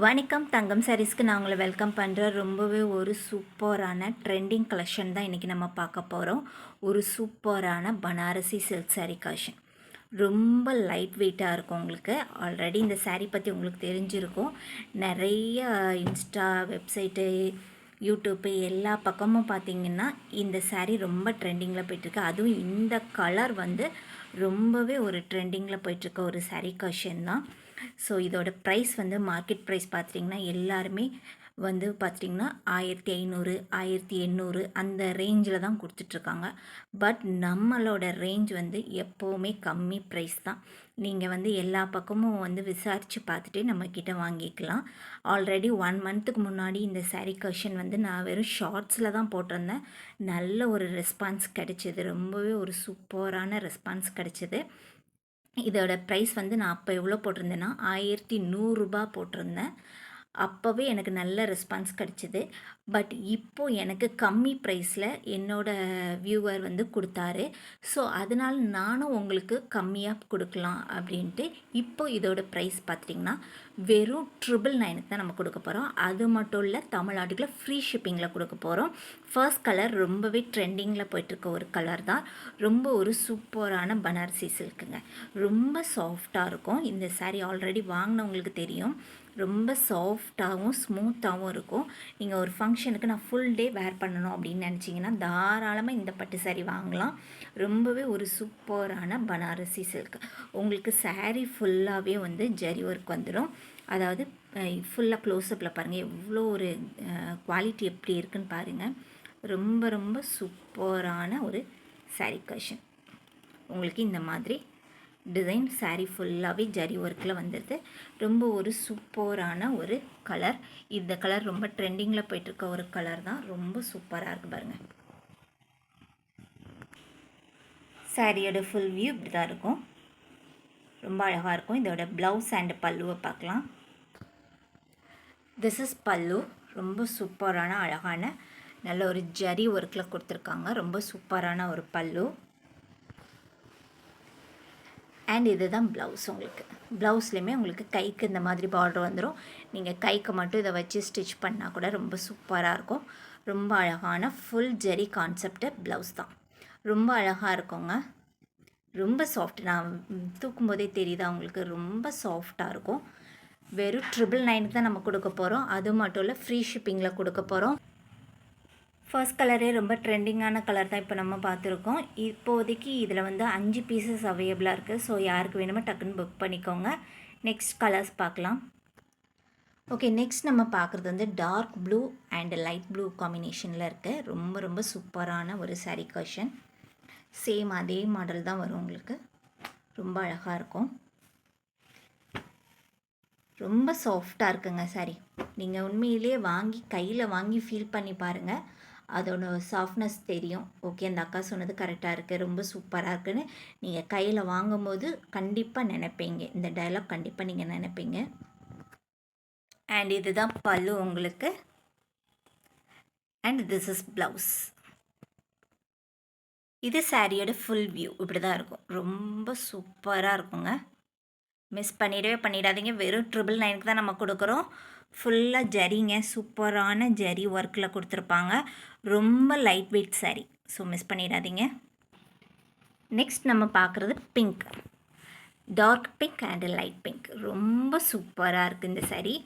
வணக்கம் தங்கம் சாரீஸ்க்கு நான் உங்களை வெல்கம் பண்ணுறேன் ரொம்பவே ஒரு சூப்பரான ட்ரெண்டிங் கலெக்ஷன் தான் இன்றைக்கி நம்ம பார்க்க போகிறோம் ஒரு சூப்பரான பனாரசி சில்க் சாரீ கலெக்ஷன் ரொம்ப லைட் வெயிட்டாக இருக்கும் உங்களுக்கு. ஆல்ரெடி இந்த சாரீ பற்றி உங்களுக்கு தெரிஞ்சிருக்கும். நிறைய இன்ஸ்டா வெப்சைட்டு யூடியூப்பு எல்லா பக்கமும் பார்த்தீங்கன்னா இந்த சாரீ ரொம்ப ட்ரெண்டிங்கில் போயிட்டுருக்கு. அதுவும் இந்த கலர் வந்து ரொம்பவே ஒரு ட்ரெண்டிங்கில் போயிட்டுருக்க ஒரு சாரீ கஷன் தான். ஸோ இதோட ப்ரைஸ் வந்து மார்க்கெட் ப்ரைஸ் பார்த்துட்டிங்கன்னா எல்லாருமே வந்து பார்த்துட்டிங்கன்னா ஆயிரத்தி ஐநூறு ஆயிரத்தி எண்ணூறு அந்த ரேஞ்சில் தான் கொடுத்துட்ருக்காங்க. பட் நம்மளோட ரேஞ்ச் வந்து எப்போவுமே கம்மி ப்ரைஸ் தான். நீங்கள் வந்து எல்லா பக்கமும் வந்து விசாரித்து பார்த்துட்டு நம்மக்கிட்ட வாங்கிக்கலாம். ஆல்ரெடி ஒன் மந்த்துக்கு முன்னாடி இந்த சாரீ கஷன் வந்து நான் வெறும் ஷார்ட்ஸில் தான் போட்டிருந்தேன். நல்ல ஒரு ரெஸ்பான்ஸ் கிடைச்சிது. ரொம்பவே ஒரு சூப்பரான ரெஸ்பான்ஸ் கிடைச்சிது. இதோட ப்ரைஸ் வந்து நான் அப்போ எவ்வளோ போட்டிருந்தேன்னா ஆயிரத்தி நூறுரூபா போட்டிருந்தேன். அப்போவே எனக்கு நல்ல ரெஸ்பான்ஸ் கிடச்சிது. பட் இப்போது எனக்கு கம்மி ப்ரைஸில் என்னோடய வியூவர் வந்து கொடுத்தாரு. ஸோ அதனால் நானும் உங்களுக்கு கம்மியாக கொடுக்கலாம் அப்படின்ட்டு இப்போ இதோட ப்ரைஸ் பார்த்திங்கன்னா வெறும் ட்ரிபிள் நைனுக்கு தான் நம்ம கொடுக்க போகிறோம் அது மட்டும் இல்லை தமிழ்நாட்டுக்குள்ள ஃப்ரீ ஷிப்பிங்கில் கொடுக்க போகிறோம் ஃபர்ஸ்ட் கலர் ரொம்பவே ட்ரெண்டிங்கில் போயிட்டுருக்க ஒரு கலர் தான். ரொம்ப ஒரு சூப்பரான பனாரசி சில்க்குங்க. ரொம்ப சாஃப்டாக இருக்கும். இந்த சாரீ ஆல்ரெடி வாங்கினவங்களுக்கு தெரியும். ரொம்ப சாஃப்டாகவும் ஸ்மூத்தாகவும் இருக்கும். நீங்கள் ஒரு ஃபங்க்ஷனுக்கு நான் ஃபுல் டே வேர் பண்ணணும் அப்படின்னு நினச்சிங்கன்னா தாராளமாக இந்த பட்டு சாரீ வாங்கலாம். ரொம்பவே ஒரு சூப்பரான பனாரசி சில்க். உங்களுக்கு சாரீ ஃபுல்லாகவே வந்து ஜரி ஒர்க் வந்துடும் அதாவது ஃபுல்லாக க்ளோஸ்அப்பில் பாருங்கள் எவ்வளோ ஒரு குவாலிட்டி எப்படி இருக்குன்னு பாருங்கள் ரொம்ப ரொம்ப சூப்பரான ஒரு saree கஷன் உங்களுக்கு இந்த மாதிரி டிசைன் சாரீ ஃபுல்லாகவே ஜரி ஒர்க்கில் வந்துடுது ரொம்ப ஒரு சூப்பரான ஒரு கலர் இந்த கலர் ரொம்ப ட்ரெண்டிங்கில் போயிட்டுருக்க ஒரு கலர் தான். ரொம்ப சூப்பராக இருக்குது பாருங்கள் சாரியோட ஃபுல் வியூ இப்படி தான் இருக்கும். ரொம்ப அழகாக இருக்கும். இதோட ப்ளவுஸ் அண்ட் பல்லுவை பார்க்கலாம். திஸ் இஸ் பல்லு. ரொம்ப சூப்பரான அழகான நல்ல ஒரு ஜரி ஒர்க்கில் கொடுத்துருக்காங்க. ரொம்ப சூப்பரான ஒரு பல்லு. அண்ட் இதுதான் ப்ளவுஸ் உங்களுக்கு. ப்ளவுஸ்லேயுமே உங்களுக்கு கைக்கு இந்த மாதிரி பார்டர் வந்துடும் நீங்கள் கைக்கு மட்டும் இதை வச்சு ஸ்டிச் பண்ணால் கூட ரொம்ப சூப்பராக இருக்கும். ரொம்ப அழகான ஃபுல் ஜெரி கான்செப்டு ப்ளவுஸ் தான். ரொம்ப அழகாக இருக்குங்க. ரொம்ப சாஃப்ட் நான் தூக்கும் போதே தெரியுதா உங்களுக்கு? ரொம்ப சாஃப்டாக இருக்கும். வெறும் ட்ரிபிள் நைனுக்கு தான் நம்ம கொடுக்க போகிறோம் அது மட்டும் இல்லை ஃப்ரீ ஷிப்பிங்கில் கொடுக்க போகிறோம் ஃபர்ஸ்ட் கலரே ரொம்ப ட்ரெண்டிங்கான கலர் தான் இப்போ நம்ம பார்த்துருக்கோம். இப்போதைக்கு இதில் வந்து அஞ்சு பீசஸ் அவைலபிளாக இருக்குது ஸோ யாருக்கு வேணுமோ டக்குன்னு புக் பண்ணிக்கோங்க. நெக்ஸ்ட் கலர்ஸ் பார்க்கலாம். ஓகே நெக்ஸ்ட் நம்ம பார்க்குறது வந்து dark blue and light blue காம்பினேஷனில் இருக்குது ரொம்ப ரொம்ப சூப்பரான ஒரு saree கொஷன் சேம் அதே மாடல் தான் வரும் உங்களுக்கு. ரொம்ப அழகாக இருக்கும். ரொம்ப சாஃப்டாக இருக்குங்க சாரி நீங்கள் உண்மையிலேயே வாங்கி கையில் வாங்கி ஃபீல் பண்ணி பாருங்கள் அதோட சாஃப்ட்னஸ் தெரியும். ஓகே அந்த அக்கா சொன்னது கரெக்டாக இருக்குது ரொம்ப சூப்பராக இருக்குன்னு நீங்கள் கையில் வாங்கும்போது கண்டிப்பாக நினைப்பீங்க. இந்த டயலாக் கண்டிப்பாக நீங்கள் நினைப்பீங்க. அண்ட் இதுதான் பல்லு உங்களுக்கு. அண்ட் திஸ் இஸ் ப்ளவுஸ் இது சாரியோட ஃபுல் வியூ இப்படி தான் இருக்கும். ரொம்ப சூப்பராக இருக்குங்க. மிஸ் பண்ணிடவே பண்ணிடாதீங்க. வெறும் ட்ரிபிள் நைனுக்கு தான் நம்ம கொடுக்குறோம். ஃபுல்லாக ஜரிங்க சூப்பரான ஜரி ஒர்க்கில் கொடுத்துருப்பாங்க. ரொம்ப light weight saree. So miss பண்ணிடாதீங்க. நெக்ஸ்ட் நம்ம பார்க்குறது pink dark pink and light pink ரொம்ப சூப்பராக இருக்குது இந்த saree.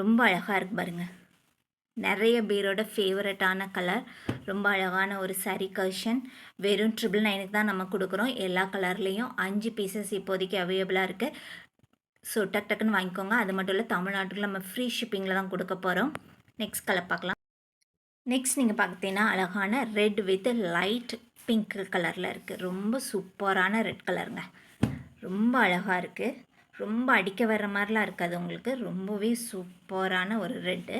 ரொம்ப அழகாக இருக்குது பாருங்கள் நிறைய பேரோட ஃபேவரட்டான கலர் ரொம்ப அழகான ஒரு saree கர்ஷன் வெறும் ட்ரிபிள் நைனுக்கு தான் நம்ம கொடுக்குறோம். எல்லா கலர்லேயும் அஞ்சு பீசஸ் இப்போதைக்கு அவைலபிளாக இருக்குது ஸோ டக் டக்குன்னு வாங்கிக்கோங்க. அது மட்டும் இல்லை தமிழ்நாட்டுக்கு நம்ம ஃப்ரீ ஷிப்பிங்கில் தான் கொடுக்க போகிறோம் நெக்ஸ்ட் கலர் பார்க்கலாம். நெக்ஸ்ட் நீங்கள் பார்த்தீங்கன்னா அழகான ரெட் வித் லைட் பிங்க் கலரில் இருக்குது ரொம்ப சூப்பரான ரெட் கலருங்க ரொம்ப அழகாக இருக்குது ரொம்ப அடிக்க வர்ற மாதிரிலாம் இருக்காது உங்களுக்கு. ரொம்பவே சூப்பரான ஒரு ரெட்டு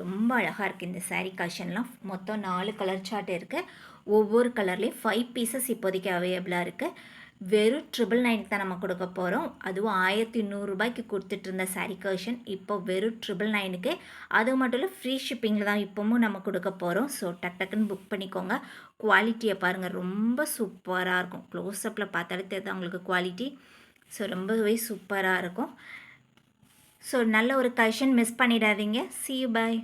ரொம்ப அழகாக இருக்குது இந்த சாரீ கலெக்ஷன்லாம் மொத்தம் நாலு கலர் சார்ட் இருக்குது ஒவ்வொரு கலர்லேயும் ஃபைவ் பீசஸ் இப்போதைக்கு அவைலபிளாக இருக்குது வெறும் ட்ரிபிள் நைனுக்கு தான் நம்ம கொடுக்க போகிறோம் அதுவும் ஆயிரத்தி நூறுரூபாய்க்கு கொடுத்துட்டு இருந்த சாரீ கலெக்ஷன் இப்போ வெறும் ட்ரிபிள் நைனுக்கு அது மட்டும் இல்லை ஃப்ரீ ஷிப்பிங்கில் தான் இப்போவும் நம்ம கொடுக்க போகிறோம் ஸோ டக் டக்குன்னு புக் பண்ணிக்கோங்க. குவாலிட்டியை பாருங்கள் ரொம்ப சூப்பராக இருக்கும். க்ளோஸ்அப்பில் பார்த்தாலே தெரியுது அவங்களுக்கு குவாலிட்டி ஸோ ரொம்பவே சூப்பராக இருக்கும். ஸோ நல்ல ஒரு கஷன் மிஸ் பண்ணிடாதீங்க. சி பாய்